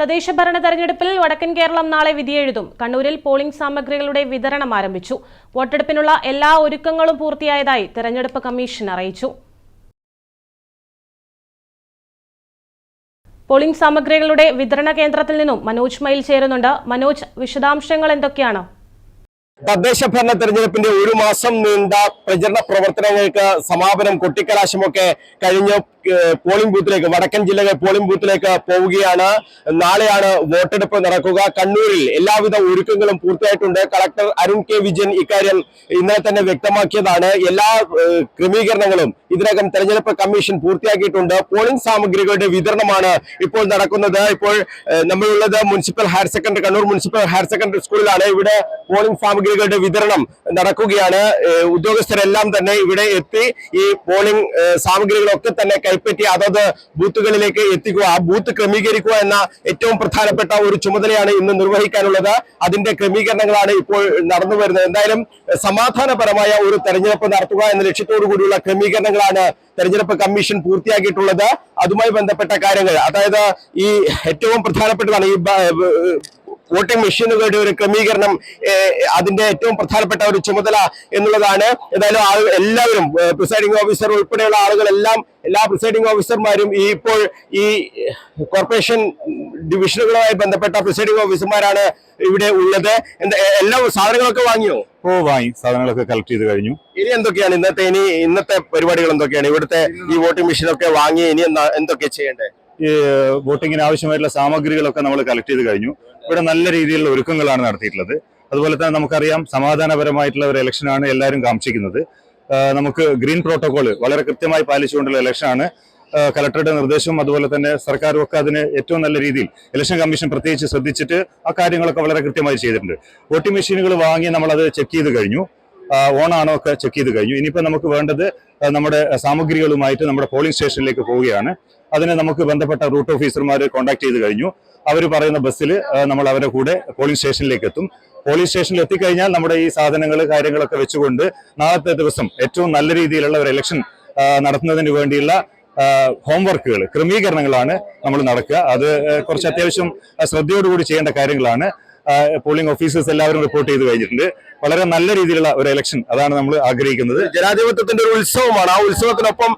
തദ്ദേശ ഭരണ തെരഞ്ഞെടുപ്പിൽ വടക്കൻ കേരളം നാളെ വിധിയെഴുതും. കണ്ണൂരിൽ പോളിംഗ് സാമഗ്രികളുടെ വിതരണം ആരംഭിച്ചു. വോട്ടെടുപ്പിനുള്ള എല്ലാ ഒരുക്കങ്ങളും പൂർത്തിയായതായി തെരഞ്ഞെടുപ്പ് കമ്മീഷൻ അറിയിച്ചു. പോളിംഗ് സാമഗ്രികളുടെ വിതരണ കേന്ദ്രത്തിൽ നിന്നും മനോജ് മയിൽ ചേരുന്നുണ്ട്. മനോജ് വിശദാംശങ്ങൾ എന്തൊക്കെയാണ്? തദ്ദേശ ഭരണ തെരഞ്ഞെടുപ്പിന്റെ ഒരു മാസം നീണ്ട പ്രചരണ പ്രവർത്തനങ്ങൾക്ക് സമാപനം കൊട്ടിക്കലാശമൊക്കെ കഴിഞ്ഞ്. പോളിംഗ് ബൂത്തിലേക്ക് വടക്കൻ ജില്ലയിലെ പോളിംഗ് ബൂത്തിലേക്ക് പോവുകയാണ്. നാളെയാണ് വോട്ടെടുപ്പ് നടക്കുക. കണ്ണൂരിൽ എല്ലാവിധ ഒരുക്കങ്ങളും പൂർത്തിയായിട്ടുണ്ട്. കളക്ടർ അരുൺ കെ വിജയൻ ഇക്കാര്യം ഇന്നലെ തന്നെ വ്യക്തമാക്കിയതാണ്. എല്ലാ ക്രമീകരണങ്ങളും ഇതിനകം തെരഞ്ഞെടുപ്പ് കമ്മീഷൻ പൂർത്തിയാക്കിയിട്ടുണ്ട്. പോളിംഗ് സാമഗ്രികളുടെ വിതരണമാണ് ഇപ്പോൾ നടക്കുന്നത്. ഇപ്പോൾ നമ്മളുള്ളത് municipal higher secondary Kannur municipal higher secondary സ്കൂളിലാണ്. ഇവിടെ പോളിംഗ് സാമഗ്രികളുടെ വിതരണം നടക്കുകയാണ്. ഉദ്യോഗസ്ഥരെല്ലാം തന്നെ ഇവിടെ എത്തി ഈ പോളിംഗ് സാമഗ്രികളൊക്കെ തന്നെ കൈപ്പറ്റി അതത് ബൂത്തുകളിലേക്ക് എത്തിക്കുക ആ ബൂത്ത് ക്രമീകരിക്കുക എന്ന ഏറ്റവും പ്രധാനപ്പെട്ട ഒരു ചുമതലയാണ് ഇന്ന് നിർവഹിക്കാനുള്ളത്. അതിന്റെ ക്രമീകരണങ്ങളാണ് ഇപ്പോൾ നടന്നു വരുന്നത്. എന്തായാലും സമാധാനപരമായ ഒരു തെരഞ്ഞെടുപ്പ് നടത്തുക എന്ന ലക്ഷ്യത്തോടു കൂടിയുള്ള ക്രമീകരണങ്ങളാണ് തെരഞ്ഞെടുപ്പ് കമ്മീഷൻ പൂർത്തിയാക്കിയിട്ടുള്ളത്. അതുമായി ബന്ധപ്പെട്ട കാര്യങ്ങൾ അതായത് ഈ ഏറ്റവും പ്രധാനപ്പെട്ടതാണ് ഈ വോട്ടിംഗ് മെഷീനുകളുടെ ഒരു ക്രമീകരണം അതിന്റെ ഏറ്റവും പ്രധാനപ്പെട്ട ഒരു ചുമതല എന്നുള്ളതാണ്. ഏതായാലും എല്ലാവരും പ്രിസൈഡിംഗ് ഓഫീസർ ഉൾപ്പെടെയുള്ള ആളുകളെല്ലാം എല്ലാ പ്രിസൈഡിംഗ് ഓഫീസർമാരും ഈ ഇപ്പോൾ ഈ കോർപ്പറേഷൻ ഡിവിഷനുകളുമായി ബന്ധപ്പെട്ട പ്രിസൈഡിംഗ് ഓഫീസർമാരാണ് ഇവിടെ ഉള്ളത്. എന്താ എല്ലാ സാധനങ്ങളൊക്കെ വാങ്ങിയോ? ഓ വാങ്ങി. സാധനങ്ങളൊക്കെ കളക്ട് ചെയ്ത് കഴിഞ്ഞു. ഇനി എന്തൊക്കെയാണ് ഇന്നത്തെ ഇനി ഇന്നത്തെ പരിപാടികൾ എന്തൊക്കെയാണ്? ഇവിടുത്തെ ഈ വോട്ടിംഗ് മെഷീനൊക്കെ വാങ്ങി ഇനി എന്താ- എന്തൊക്കെ ചെയ്യേണ്ടത്? ഈ വോട്ടിങ്ങിന് ആവശ്യമായിട്ടുള്ള സാമഗ്രികളൊക്കെ നമ്മൾ കളക്ട് ചെയ്ത് കഴിഞ്ഞു. ഇവിടെ നല്ല രീതിയിലുള്ള ഒരുക്കങ്ങളാണ് നടത്തിയിട്ടുള്ളത്. അതുപോലെ തന്നെ നമുക്കറിയാം സമാധാനപരമായിട്ടുള്ള ഒരു ഇലക്ഷനാണ് എല്ലാവരും കാക്ഷിക്കുന്നത്. നമുക്ക് ഗ്രീൻ പ്രോട്ടോകോൾ വളരെ കൃത്യമായി പാലിച്ചുകൊണ്ടുള്ള ഇലക്ഷനാണ് കലക്ടറുടെ നിർദ്ദേശവും അതുപോലെ തന്നെ സർക്കാരും ഒക്കെ അതിന് ഏറ്റവും നല്ല രീതിയിൽ ഇലക്ഷൻ കമ്മീഷൻ പ്രത്യേകിച്ച് ശ്രദ്ധിച്ചിട്ട് ആ കാര്യങ്ങളൊക്കെ വളരെ കൃത്യമായി ചെയ്തിട്ടുണ്ട്. വോട്ടിംഗ് മെഷീനുകൾ വാങ്ങി നമ്മളത് ചെക്ക് ചെയ്ത് കഴിഞ്ഞു. ഓൺ ആണോ ഒക്കെ ചെക്ക് ചെയ്ത് കഴിഞ്ഞു. ഇനിയിപ്പോൾ നമുക്ക് വേണ്ടത് നമ്മുടെ സാമഗ്രികളുമായിട്ട് നമ്മുടെ പോളിംഗ് സ്റ്റേഷനിലേക്ക് പോവുകയാണ്. അതിനെ നമുക്ക് ബന്ധപ്പെട്ട റൂട്ട് ഓഫീസർമാർ കോൺടാക്ട് ചെയ്ത് കഴിഞ്ഞു. അവർ പറയുന്ന ബസ്സിൽ നമ്മൾ അവരെ കൂടെ പോളിംഗ് സ്റ്റേഷനിലേക്ക് എത്തും. പോളിംഗ് സ്റ്റേഷനിൽ എത്തിക്കഴിഞ്ഞാൽ നമ്മുടെ ഈ സാധനങ്ങൾ കാര്യങ്ങളൊക്കെ വെച്ചുകൊണ്ട് നാളത്തെ ദിവസം ഏറ്റവും നല്ല രീതിയിലുള്ള ഒരു ഇലക്ഷൻ നടത്തുന്നതിന് വേണ്ടിയുള്ള ഹോംവർക്കുകൾ ക്രമീകരണങ്ങളാണ് നമ്മൾ നടക്കുക. അത് കുറച്ച് അത്യാവശ്യം ശ്രദ്ധയോടുകൂടി ചെയ്യേണ്ട കാര്യങ്ങളാണ്. പോളിംഗ് ഓഫീസേഴ്സ് എല്ലാവരും റിപ്പോർട്ട് ചെയ്ത് കഴിഞ്ഞിട്ടുണ്ട്. വളരെ നല്ല രീതിയിലുള്ള ഒരു ഇലക്ഷൻ അതാണ് നമ്മൾ ആഗ്രഹിക്കുന്നത്. ജനാധിപത്യത്തിന്റെ ഒരു ഉത്സവമാണ്. ആ ഉത്സവത്തിനൊപ്പം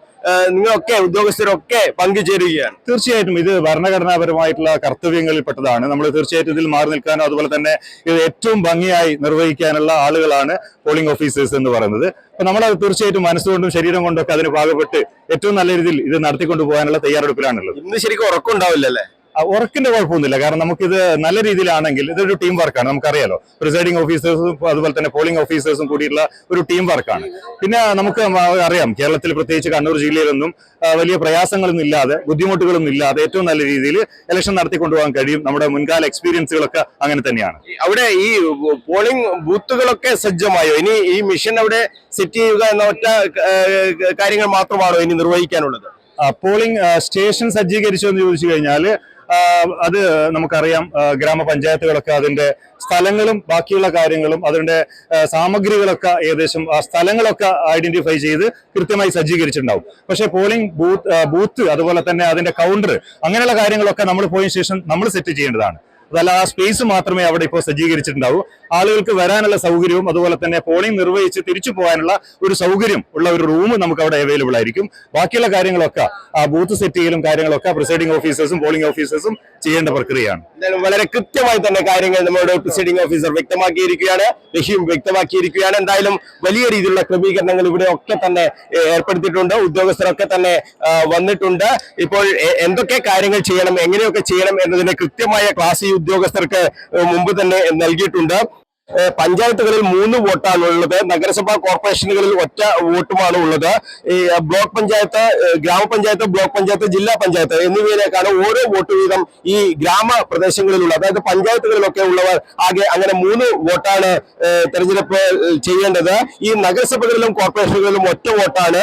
നിങ്ങളൊക്കെ ഉദ്യോഗസ്ഥരൊക്കെ പങ്കുചേരുകയാണ്. തീർച്ചയായിട്ടും ഇത് ഭരണഘടനാപരമായിട്ടുള്ള കർത്തവ്യങ്ങളിൽ പെട്ടതാണ് നമ്മൾ തീർച്ചയായിട്ടും ഇതിൽ മാറി നിൽക്കാനോ അതുപോലെ തന്നെ ഇത് ഏറ്റവും ഭംഗിയായി നിർവഹിക്കാനുള്ള ആളുകളാണ് പോളിംഗ് ഓഫീസേഴ്സ് എന്ന് പറയുന്നത്. അപ്പൊ നമ്മളത് തീർച്ചയായിട്ടും മനസ്സുകൊണ്ടും ശരീരം കൊണ്ടും ഒക്കെ അതിന് പാകപ്പെട്ട് ഏറ്റവും നല്ല രീതിയിൽ ഇത് നടത്തിക്കൊണ്ടു പോകാനുള്ള തയ്യാറെടുപ്പിലാണുള്ളത്. ഇന്ന് ശരിക്കും ഉറക്കമുണ്ടാവില്ലല്ലേ ഉറക്കിന്റെ കുഴപ്പമൊന്നുമില്ല. കാരണം നമുക്കിത് നല്ല രീതിയിലാണെങ്കിൽ ഇതൊരു ടീം വർക്കാണ് നമുക്കറിയാലോ. പ്രിസൈഡിംഗ് ഓഫീസേഴ്സും അതുപോലെ തന്നെ പോളിംഗ് ഓഫീസേഴ്സും കൂടിയുള്ള ഒരു ടീം വർക്കാണ് പിന്നെ നമുക്ക് അറിയാം. കേരളത്തിൽ പ്രത്യേകിച്ച് കണ്ണൂർ ജില്ലയിലൊന്നും വലിയ പ്രയാസങ്ങളൊന്നും ഇല്ലാതെ ബുദ്ധിമുട്ടുകളൊന്നും ഇല്ലാതെ ഏറ്റവും നല്ല രീതിയിൽ ഇലക്ഷൻ നടത്തിക്കൊണ്ടുപോകാൻ കഴിയും. നമ്മുടെ മുൻകാല എക്സ്പീരിയൻസുകളൊക്കെ അങ്ങനെ തന്നെയാണ്. അവിടെ ഈ പോളിംഗ് ബൂത്തുകളൊക്കെ സജ്ജമായോ? ഇനി ഈ മിഷൻ അവിടെ സെറ്റ് ചെയ്യുക എന്ന ഒറ്റ കാര്യങ്ങൾ മാത്രമാണോ ഇനി നിർവഹിക്കാനുള്ളത്? പോളിംഗ് സ്റ്റേഷൻ സജ്ജീകരിച്ചോ എന്ന് ചോദിച്ചു കഴിഞ്ഞാൽ അത് നമുക്കറിയാം ഗ്രാമപഞ്ചായത്തുകളൊക്കെ അതിന്റെ സ്ഥലങ്ങളും ബാക്കിയുള്ള കാര്യങ്ങളും അതിന്റെ സാമഗ്രികളൊക്കെ ഏകദേശം ആ സ്ഥലങ്ങളൊക്കെ ഐഡന്റിഫൈ ചെയ്ത് കൃത്യമായി സജ്ജീകരിച്ചിട്ടുണ്ടാവും. പക്ഷേ പോളിംഗ് ബൂത്ത് ബൂത്ത് അതുപോലെ തന്നെ അതിന്റെ കൗണ്ടർ അങ്ങനെയുള്ള കാര്യങ്ങളൊക്കെ നമ്മൾ പോയതിനു ശേഷം നമ്മൾ സെറ്റ് ചെയ്യേണ്ടതാണ്. അതല്ല ആ സ്പേസ് മാത്രമേ അവിടെ ഇപ്പോൾ സജ്ജീകരിച്ചിട്ടുണ്ടാവൂ. ആളുകൾക്ക് വരാനുള്ള സൗകര്യവും അതുപോലെ തന്നെ പോളിംഗ് നിർവഹിച്ച് തിരിച്ചു പോകാനുള്ള ഒരു സൗകര്യം ഉള്ള ഒരു റൂം നമുക്ക് അവിടെ അവൈലബിൾ ആയിരിക്കും. ബാക്കിയുള്ള കാര്യങ്ങളൊക്കെ ആ ബൂത്ത് സെറ്റ് ചെയ്യലും കാര്യങ്ങളൊക്കെ പ്രിസൈഡിംഗ് ഓഫീസേഴ്സും പോളിംഗ് ഓഫീസേഴ്സും ചെയ്യേണ്ട പ്രക്രിയയാണ്. വളരെ കൃത്യമായി തന്നെ കാര്യങ്ങൾ നമ്മുടെ പ്രിസൈഡിംഗ് ഓഫീസർ വ്യക്തമാക്കിയിരിക്കുകയാണ് റഹീം വ്യക്തമാക്കിയിരിക്കുകയാണ്. എന്തായാലും വലിയ രീതിയിലുള്ള ക്രമീകരണങ്ങൾ ഇവിടെ ഒക്കെ തന്നെ ഏർപ്പെടുത്തിയിട്ടുണ്ട്. ഉദ്യോഗസ്ഥരൊക്കെ തന്നെ വന്നിട്ടുണ്ട്. ഇപ്പോൾ എന്തൊക്കെ കാര്യങ്ങൾ ചെയ്യണം എങ്ങനെയൊക്കെ ചെയ്യണം എന്നതിന്റെ കൃത്യമായ ക്ലാസ് ഈ ഉദ്യോഗസ്ഥർക്ക് മുമ്പ് തന്നെ നൽകിയിട്ടുണ്ട്. പഞ്ചായത്തുകളിൽ മൂന്ന് വോട്ടാണ് ഉള്ളത്. നഗരസഭാ കോർപ്പറേഷനുകളിൽ ഒറ്റ വോട്ടുമാണ് ഉള്ളത്. ഈ ബ്ലോക്ക് പഞ്ചായത്ത് ഗ്രാമപഞ്ചായത്ത് ബ്ലോക്ക് പഞ്ചായത്ത് ജില്ലാ പഞ്ചായത്ത് എന്നിവയിലേക്കാണ് ഓരോ വോട്ട് വീതം ഈ ഗ്രാമപ്രദേശങ്ങളിലുള്ള അതായത് പഞ്ചായത്തുകളിലൊക്കെ ഉള്ളവർ ആകെ അങ്ങനെ മൂന്ന് വോട്ടാണ് തെരഞ്ഞെടുപ്പ് ചെയ്യേണ്ടത്. ഈ നഗരസഭകളിലും കോർപ്പറേഷനുകളിലും ഒറ്റ വോട്ടാണ്.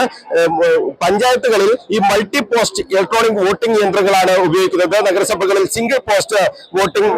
പഞ്ചായത്തുകളിൽ ഈ മൾട്ടി പോസ്റ്റ് ഇലക്ട്രോണിക് വോട്ടിംഗ് യന്ത്രങ്ങളാണ് ഉപയോഗിക്കുന്നത്. നഗരസഭകളിൽ single post voting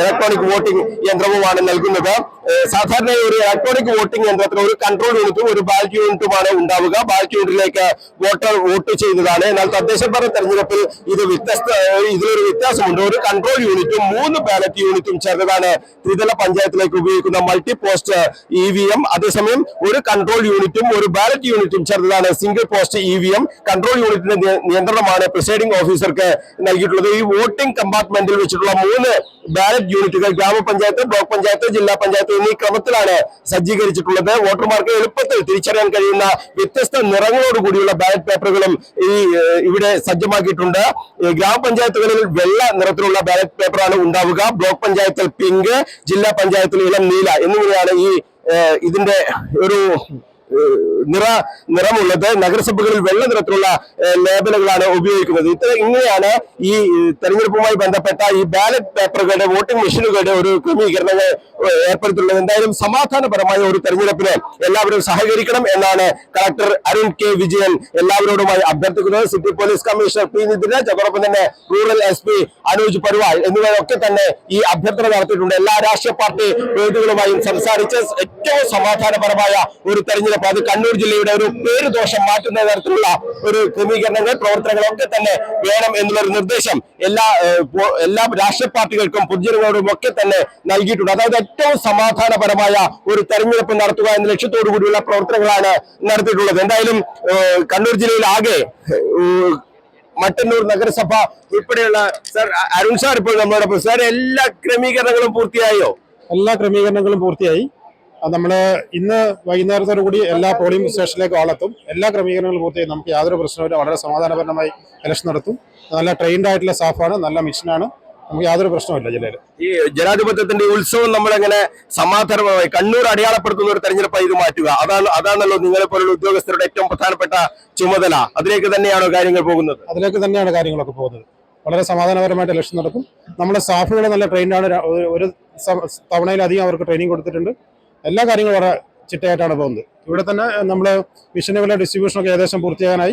electronic voting യന്ത്രവുമാണ് നൽകുന്നത്. ഏഹ്, സാധാരണ ഒരു ഇലക്ട്രോണിക് വോട്ടിംഗ് യന്ത്രത്തിന് ഒരു കൺട്രോൾ യൂണിറ്റും ഒരു ബാലറ്റ് യൂണിറ്റുമാണ് ഉണ്ടാവുക. ബാലറ്റ് യൂണിറ്റിലേക്ക് വോട്ടർ വോട്ട് ചെയ്യുന്നതാണ്. എന്നാൽ തദ്ദേശ ഭരണ തെരഞ്ഞെടുപ്പിൽ ഇത് വ്യത്യസ്ത ഇതിലൊരു വ്യത്യാസമുണ്ട്. ഒരു കൺട്രോൾ യൂണിറ്റും മൂന്ന് ബാലറ്റ് യൂണിറ്റും ചേർന്നതാണ് ത്രിതല പഞ്ചായത്തിലേക്ക് ഉപയോഗിക്കുന്ന multi post E V M അതേസമയം ഒരു കൺട്രോൾ യൂണിറ്റും ഒരു ബാലറ്റ് യൂണിറ്റും ചേർന്നതാണ് single post E V M control യൂണിറ്റിന്റെ നിയ- നിയന്ത്രണമാണ് പ്രിസൈഡിംഗ് ഓഫീസർക്ക് നൽകിയിട്ടുള്ളത്. ഈ വോട്ടിംഗ് കമ്പാർട്ട്മെന്റിൽ വെച്ചിട്ടുള്ള മൂന്ന് ബാലറ്റ് യൂണിറ്റുകൾ ഗ്രാമപഞ്ചായത്ത് ബ്ലോക്ക് പഞ്ചായത്ത് ജില്ലാ പഞ്ചായത്ത് എന്നീ ക്രമത്തിലാണ് സജ്ജീകരിച്ചിട്ടുള്ളത്. വോട്ടർമാർക്ക് എളുപ്പത്തിൽ തിരിച്ചറിയാൻ കഴിയുന്ന വ്യത്യസ്ത നിറങ്ങളോട് കൂടിയുള്ള ബാലറ്റ് പേപ്പറുകളും ഈ ഇവിടെ സജ്ജമാക്കിയിട്ടുണ്ട്. ഗ്രാമപഞ്ചായത്തുകളിൽ വെള്ള നിറത്തിലുള്ള ബാലറ്റ് പേപ്പറാണ് ഉണ്ടാവുക. ബ്ലോക്ക് പഞ്ചായത്തിൽ പിങ്ക് ജില്ലാ പഞ്ചായത്തിൽ ഇളം നീല എന്നിങ്ങനെയാണ് ഈ ഇതിന്റെ ഒരു നിറ നിറമുള്ളത് നഗരസഭകളിൽ വെള്ള നിറത്തിലുള്ള ലേബലുകളാണ് ഉപയോഗിക്കുന്നത്. ഇത്ര ഇങ്ങനെയാണ് ഈ തെരഞ്ഞെടുപ്പുമായി ബന്ധപ്പെട്ട ഈ ബാലറ്റ് പേപ്പറുകളുടെ വോട്ടിംഗ് മെഷീനുകളുടെ ഒരു ക്രമീകരണങ്ങൾ ഏർപ്പെടുത്തിയുള്ളത് എന്തായാലും സമാധാനപരമായ ഒരു തെരഞ്ഞെടുപ്പിന് എല്ലാവരും സഹകരിക്കണം എന്നാണ് കളക്ടർ അരുൺ കെ വിജയൻ എല്ലാവരോടുമായി അഭ്യർത്ഥിക്കുന്നത്. City police commissioner P Nithiraj അതോടൊപ്പം തന്നെ rural S P Anuj Paliwal എന്നിവരൊക്കെ തന്നെ ഈ അഭ്യർത്ഥന നടത്തിയിട്ടുണ്ട്. എല്ലാ രാഷ്ട്രീയ പാർട്ടി പ്രതിനിധികളുമായും സംസാരിച്ച് ഏറ്റവും സമാധാനപരമായ ഒരു തെരഞ്ഞെടുപ്പ് അത് കണ്ണൂർ ജില്ലയുടെ ഒരു പേരുദോഷം മാറ്റുന്ന തരത്തിലുള്ള ഒരു ക്രമീകരണങ്ങൾ പ്രവർത്തനങ്ങളൊക്കെ തന്നെ വേണം എന്നുള്ളൊരു നിർദ്ദേശം എല്ലാ എല്ലാ രാഷ്ട്രീയ പാർട്ടികൾക്കും പൊതുജനങ്ങളോടും ഒക്കെ തന്നെ നൽകിയിട്ടുണ്ട്. അതായത് ഏറ്റവും സമാധാനപരമായ ഒരു തെരഞ്ഞെടുപ്പ് നടത്തുക എന്ന ലക്ഷ്യത്തോടു കൂടിയുള്ള പ്രവർത്തനങ്ങളാണ് നടത്തിയിട്ടുള്ളത്. എന്തായാലും കണ്ണൂർ ജില്ലയിൽ ആകെ മട്ടന്നൂർ നഗരസഭ ഉൾപ്പെടെയുള്ള സർ അരുൺ സാർ ഇപ്പോൾ നമ്മളോടൊപ്പം. സാർ എല്ലാ ക്രമീകരണങ്ങളും പൂർത്തിയായോ? എല്ലാ ക്രമീകരണങ്ങളും പൂർത്തിയായി. നമ്മൾ ഇന്ന് വൈകുന്നേരത്തോടു കൂടി എല്ലാ പോളിംഗ് സ്റ്റേഷനിലേക്ക് ആളെത്തും. എല്ലാ ക്രമീകരണങ്ങളും പൂർത്തിയായി നമുക്ക് യാതൊരു പ്രശ്നവുമില്ല. വളരെ സമാധാനപരമായി ഇലക്ഷൻ നടത്തും. നല്ല ട്രെയിൻഡ് ആയിട്ടുള്ള സ്റ്റാഫാണ് നല്ല മിഷനാണ് നമുക്ക് യാതൊരു പ്രശ്നവുമില്ല ജില്ലയിൽ ഈ ജനാധിപത്യത്തിന്റെ ഉത്സവം നമ്മളെങ്ങനെ സമാധാനപരമായി കണ്ണൂർ അടയാളപ്പെടുത്തുന്ന ഒരു തെരഞ്ഞെടുപ്പായി ഇത് മാറ്റുക. അതാണ് അതാണല്ലോ നിങ്ങളെ പോലുള്ള ഉദ്യോഗസ്ഥരുടെ ഏറ്റവും പ്രധാനപ്പെട്ട ചുമതല. അതിലേക്ക് തന്നെയാണോ കാര്യങ്ങൾ പോകുന്നത്? അതിലേക്ക് തന്നെയാണ് കാര്യങ്ങളൊക്കെ പോകുന്നത്. വളരെ സമാധാനപരമായിട്ട് ഇലക്ഷൻ നടക്കും. നമ്മുടെ സ്റ്റാഫുകൾ നല്ല ട്രെയിൻഡാണ് ഒരു- തവണയിലധികം അവർക്ക് ട്രെയിനിങ് കൊടുത്തിട്ടുണ്ട്. എല്ലാ കാര്യങ്ങളും വളരെ ചിട്ടയായിട്ടാണ് പോകുന്നത്. ഇവിടെ തന്നെ നമ്മൾ മിഷനുകളുടെ ഡിസ്ട്രിബ്യൂഷനൊക്കെ ഏകദേശം പൂർത്തിയാകാനായി.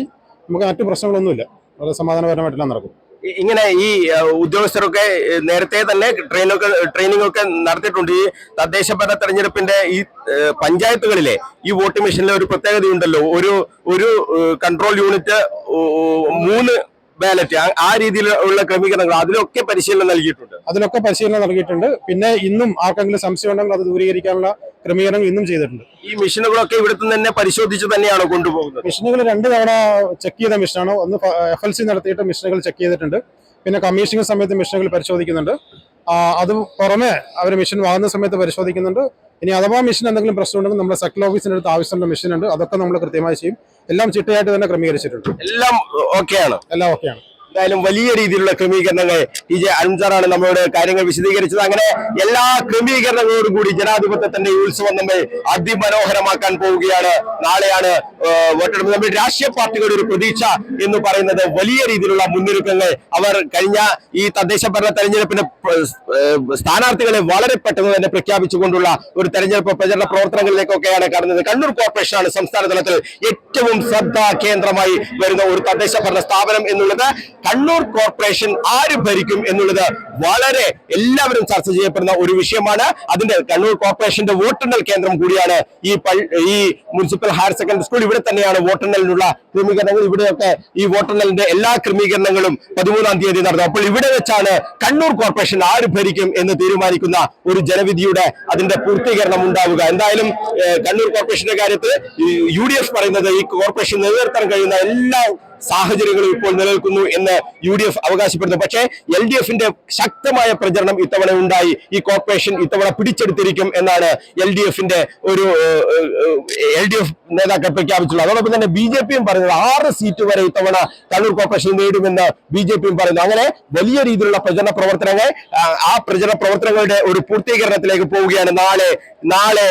നമുക്ക് മറ്റു പ്രശ്നങ്ങളൊന്നുമില്ല. വളരെ സമാധാനപരമായിട്ടെല്ലാം നടക്കും. ഇങ്ങനെ ഈ ഉദ്യോഗസ്ഥരൊക്കെ നേരത്തെ തന്നെ ട്രെയിനൊക്കെ ട്രെയിനിങ് ഒക്കെ നടത്തിയിട്ടുണ്ട്. ഈ തദ്ദേശ ഭരണ തെരഞ്ഞെടുപ്പിന്റെ ഈ പഞ്ചായത്തുകളിലെ ഈ വോട്ടിംഗ് മെഷീനിലെ ഒരു പ്രത്യേകതയുണ്ടല്ലോ. ഒരു ഒരു കൺട്രോൾ യൂണിറ്റ് മൂന്ന് ബാലറ്റ് ആ- രീതിയിലുള്ള ക്രമീകരണങ്ങൾ അതിലൊക്കെ പരിശീലനം നൽകിയിട്ടുണ്ട്. അതിലൊക്കെ പരിശീലനം നൽകിയിട്ടുണ്ട്. പിന്നെ ഇന്നും ആർക്കെങ്കിലും സംശയം ഉണ്ടെങ്കിൽ അത് ദൂരീകരിക്കാനുള്ള ക്രമീകരണങ്ങൾ ഇന്നും ചെയ്തിട്ടുണ്ട്. ഈ മെഷീനുകളൊക്കെ ഇവിടുത്തെ തന്നെ പരിശോധിച്ച് തന്നെയാണോ കൊണ്ടുപോകുന്നത്? മെഷീനുകൾ രണ്ട് തവണ ചെക്ക് ചെയ്ത മെഷീനാണ്. ഒന്ന് എഫ് എൽ സി നടത്തിയിട്ട് മെഷീനുകൾ ചെക്ക് ചെയ്തിട്ടുണ്ട്. പിന്നെ കമ്മീഷനിങ് സമയത്ത് മെഷീനുകൾ പരിശോധിക്കുന്നുണ്ട്. അത് പുറമെ അവർ മെഷീൻ വാങ്ങുന്ന സമയത്ത് പരിശോധിക്കുന്നുണ്ട്. ഇനി അഥവാ മെഷീൻ എന്തെങ്കിലും പ്രശ്നമുണ്ടെങ്കിൽ നമ്മുടെ സെക്ടർ ഓഫീസിന്റെ അടുത്ത് ആവശ്യമുള്ള മെഷീൻ ഉണ്ട് അതൊക്കെ നമ്മൾ കൃത്യമായി ചെയ്യും. എല്ലാം ചിട്ടയായിട്ട് തന്നെ ക്രമീകരിച്ചിട്ടുണ്ട്. എല്ലാം ഓക്കെയാണ്. എല്ലാം ഓക്കെയാണ്. എന്തായാലും വലിയ രീതിയിലുള്ള ക്രമീകരണങ്ങൾ ടി ജെ അൻസാറാണ് നമ്മളോട് കാര്യങ്ങൾ വിശദീകരിച്ചത്. അങ്ങനെ എല്ലാ ക്രമീകരണങ്ങളോടും കൂടി ജനാധിപത്യത്തിന്റെ ഈ ഉത്സവം നമ്മൾ അതിമനോഹരമാക്കാൻ പോവുകയാണ്. നാളെയാണ് വോട്ടെടുപ്പ്. നമ്മുടെ രാഷ്ട്രീയ പാർട്ടികളുടെ ഒരു പ്രതീക്ഷ എന്ന് പറയുന്നത് വലിയ രീതിയിലുള്ള മുന്നൊരുക്കങ്ങൾ അവർ കഴിഞ്ഞ ഈ തദ്ദേശ ഭരണ തെരഞ്ഞെടുപ്പിന്റെ സ്ഥാനാർത്ഥികളെ വളരെ പെട്ടെന്ന് തന്നെ പ്രഖ്യാപിച്ചുകൊണ്ടുള്ള ഒരു തെരഞ്ഞെടുപ്പ് പ്രചരണ പ്രവർത്തനങ്ങളിലേക്കൊക്കെയാണ് കടന്നത്. കണ്ണൂർ കോർപ്പറേഷനാണ് സംസ്ഥാന തലത്തിൽ ഏറ്റവും ശ്രദ്ധാ കേന്ദ്രമായി വരുന്ന ഒരു തദ്ദേശ ഭരണ സ്ഥാപനം എന്നുള്ളത്. കണ്ണൂർ കോർപ്പറേഷൻ ആര് ഭരിക്കും എന്നുള്ളത് വളരെ എല്ലാവരും ചർച്ച ചെയ്യപ്പെടുന്ന ഒരു വിഷയമാണ്. അതിന്റെ കണ്ണൂർ കോർപ്പറേഷന്റെ വോട്ടെണ്ണൽ കേന്ദ്രം കൂടിയാണ് ഈ ഈ മുനിസിപ്പൽ ഹയർ സെക്കൻഡറി സ്കൂൾ. ഇവിടെ തന്നെയാണ് വോട്ടെണ്ണലിനുള്ള ക്രമീകരണങ്ങൾ. ഇവിടെയൊക്കെ ഈ വോട്ടെണ്ണലിന്റെ എല്ലാ ക്രമീകരണങ്ങളും പതിമൂന്നാം തീയതി നടന്നു. അപ്പോൾ ഇവിടെ വെച്ചാണ് കണ്ണൂർ കോർപ്പറേഷൻ ആര് ഭരിക്കും എന്ന് തീരുമാനിക്കുന്ന ഒരു ജനവിധിയുടെ അതിന്റെ പൂർത്തീകരണം ഉണ്ടാവുക. എന്തായാലും കണ്ണൂർ കോർപ്പറേഷന്റെ കാര്യത്തിൽ യു പറയുന്നത് ഈ കോർപ്പറേഷൻ നിലനിർത്താൻ കഴിയുന്ന എല്ലാ സാഹചര്യങ്ങളും ഇപ്പോൾ നിലനിൽക്കുന്നു എന്ന് യു ഡി എഫ് അവകാശപ്പെടുന്നു. പക്ഷേ എൽ ഡി എഫിന്റെ ശക്തമായ പ്രചരണം ഇത്തവണ ഉണ്ടായി. ഈ കോർപ്പറേഷൻ ഇത്തവണ പിടിച്ചെടുത്തിരിക്കും എന്നാണ് എൽ ഡി എഫിന്റെ ഒരു എൽ ഡി എഫ് നേതാക്കൾ പ്രഖ്യാപിച്ചിട്ടുള്ളത്. അതോടൊപ്പം തന്നെ ബി ജെ പിയും പറയുന്നത് ആറ് സീറ്റ് വരെ ഇത്തവണ കണ്ണൂർ കോർപ്പറേഷൻ നേടുമെന്ന് ബി ജെ പിയും പറയുന്നു. അങ്ങനെ വലിയ രീതിയിലുള്ള പ്രചരണ പ്രവർത്തനങ്ങൾ ആ, പ്രചരണ പ്രവർത്തനങ്ങളുടെ ഒരു പൂർത്തീകരണത്തിലേക്ക് പോവുകയാണ്. നാളെ നാളെ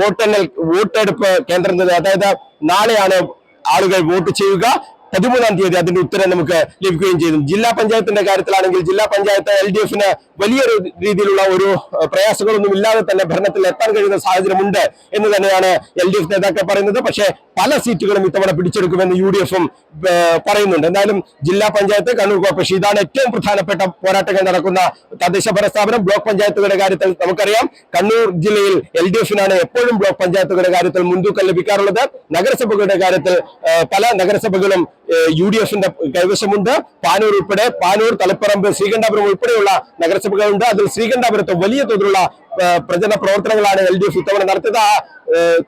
വോട്ടെണ്ണൽ വോട്ടെടുപ്പ് കേന്ദ്രത്തിൽ അതായത് നാളെയാണ് ആളുകൾ വോട്ട് ചെയ്യുക. പതിമൂന്നാം തീയതി അതിന്റെ ഉത്തരം നമുക്ക് ലഭിക്കുകയും ചെയ്തു. ജില്ലാ പഞ്ചായത്തിന്റെ കാര്യത്തിലാണെങ്കിൽ ജില്ലാ പഞ്ചായത്ത് എൽ ഡി എഫിന് വലിയൊരു രീതിയിലുള്ള ഒരു പ്രയാസങ്ങളൊന്നും ഇല്ലാതെ തന്നെ ഭരണത്തിൽ എത്താൻ കഴിയുന്ന സാഹചര്യമുണ്ട് എന്ന് തന്നെയാണ് എൽ ഡി എഫ് നേതാക്കൾ പറയുന്നത്. പക്ഷേ പല സീറ്റുകളും ഇത്തവണ പിടിച്ചെടുക്കുമെന്ന് യു ഡി എഫും പറയുന്നുണ്ട്. എന്തായാലും ജില്ലാ പഞ്ചായത്ത് കണ്ണൂർ കോർപ്പറേഷൻ ഇതാണ് ഏറ്റവും പ്രധാനപ്പെട്ട പോരാട്ടങ്ങൾ നടക്കുന്ന തദ്ദേശ ഭരണ ബ്ലോക്ക് പഞ്ചായത്തുകളുടെ കാര്യത്തിൽ നമുക്കറിയാം കണ്ണൂർ ജില്ലയിൽ എൽ ഡി എഫിനാണ് എപ്പോഴും ബ്ലോക്ക് പഞ്ചായത്തുകളുടെ കാര്യത്തിൽ മുൻതൂക്കം ലഭിക്കാറുള്ളത്. നഗരസഭകളുടെ കാര്യത്തിൽ പല നഗരസഭകളും യു ഡി എഫിന്റെ കൈവശമുണ്ട്. പാനൂർ ഉൾപ്പെടെ പാനൂർ തലപ്പറമ്പ് ശ്രീകണ്ഠാപുരം ഉൾപ്പെടെയുള്ള നഗരസഭകളുണ്ട്. അതിൽ ശ്രീകണ്ഠാപുരത്ത് വലിയ തോതിലുള്ള പ്രചരണ പ്രവർത്തനങ്ങളാണ് എൽ ഡി എഫ് ഇത്തവണ നടത്തിയത്. ആ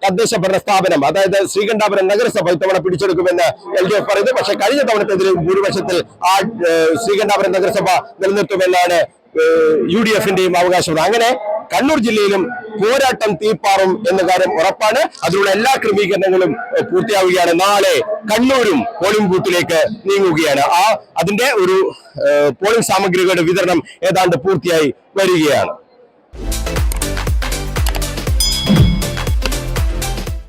തദ്ദേശ ഭരണ സ്ഥാപനം അതായത് ശ്രീകണ്ഠാപുരം നഗരസഭ ഇത്തവണ പിടിച്ചെടുക്കുമെന്ന് എൽ ഡി എഫ് പറയുന്നത് പക്ഷേ കഴിഞ്ഞ തവണത്തെതിരെ ഭൂരിപക്ഷത്തിൽ ആ, ശ്രീകണ്ഠാപുരം നഗരസഭ നിലനിർത്തുമെന്നാണ് യു ഡി എഫിന്റെയും അവകാശം. അങ്ങനെ കണ്ണൂർ ജില്ലയിലും പോരാട്ടം തീപ്പാറും എന്ന കാര്യം ഉറപ്പാണ്. അതിനുള്ള എല്ലാ ക്രമീകരണങ്ങളും പൂർത്തിയാവുകയാണ്. നാളെ കണ്ണൂരും പോളിംഗ് ബൂത്തിലേക്ക് നീങ്ങുകയാണ്. ആ അതിന്റെ ഒരു പോളിംഗ് സാമഗ്രികളുടെ വിതരണം ഏതാണ്ട് പൂർത്തിയായി വരികയാണ്.